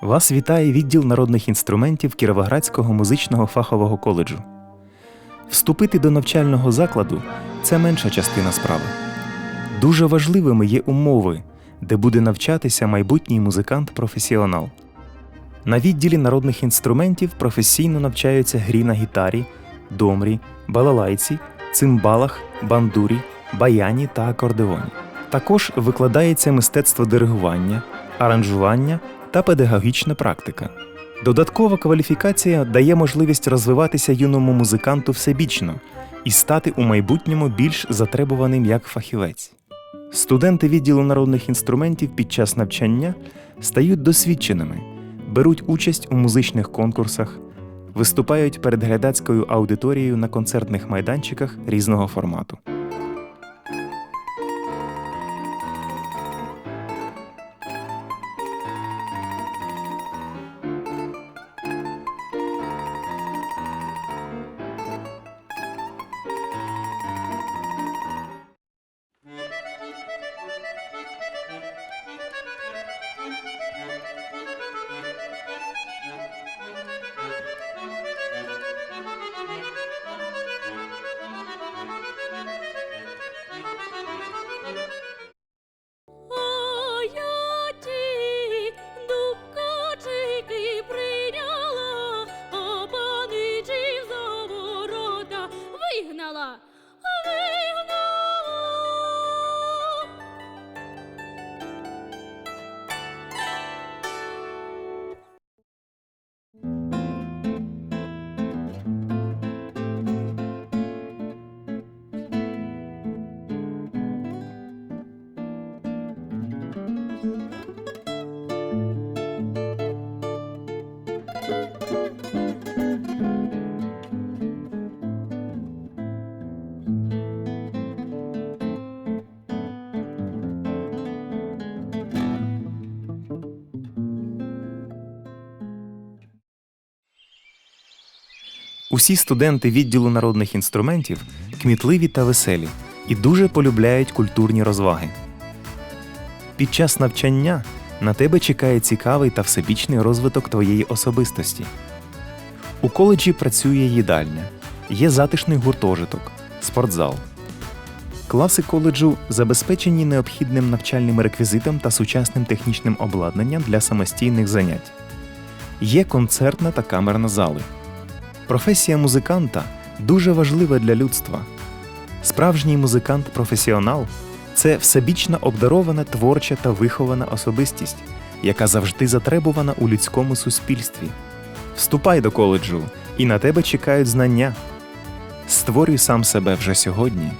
Вас вітає відділ народних інструментів Кіровоградського музичного фахового коледжу. Вступити до навчального закладу це менша частина справи. Дуже важливими є умови, де буде навчатися майбутній музикант-професіонал. На відділі народних інструментів професійно навчаються грі на гітарі, домрі, балалайці, цимбалах, бандурі, баяні та акордеоні. Також викладається мистецтво диригування, аранжування та педагогічна практика. Додаткова кваліфікація дає можливість розвиватися юному музиканту всебічно і стати у майбутньому більш затребуваним як фахівець. Студенти відділу народних інструментів під час навчання стають досвідченими, беруть участь у музичних конкурсах, виступають перед глядацькою аудиторією на концертних майданчиках різного формату. Усі студенти відділу народних інструментів кмітливі та веселі і дуже полюбляють культурні розваги. Під час навчання на тебе чекає цікавий та всебічний розвиток твоєї особистості. У коледжі працює їдальня, є затишний гуртожиток, спортзал. Класи коледжу забезпечені необхідним навчальним реквізитом та сучасним технічним обладнанням для самостійних занять. Є концертна та камерна зали. Професія музиканта дуже важлива для людства. Справжній музикант-професіонал це всебічно обдарована творча та вихована особистість, яка завжди затребувана у людському суспільстві. Вступай до коледжу, і на тебе чекають знання. Створюй сам себе вже сьогодні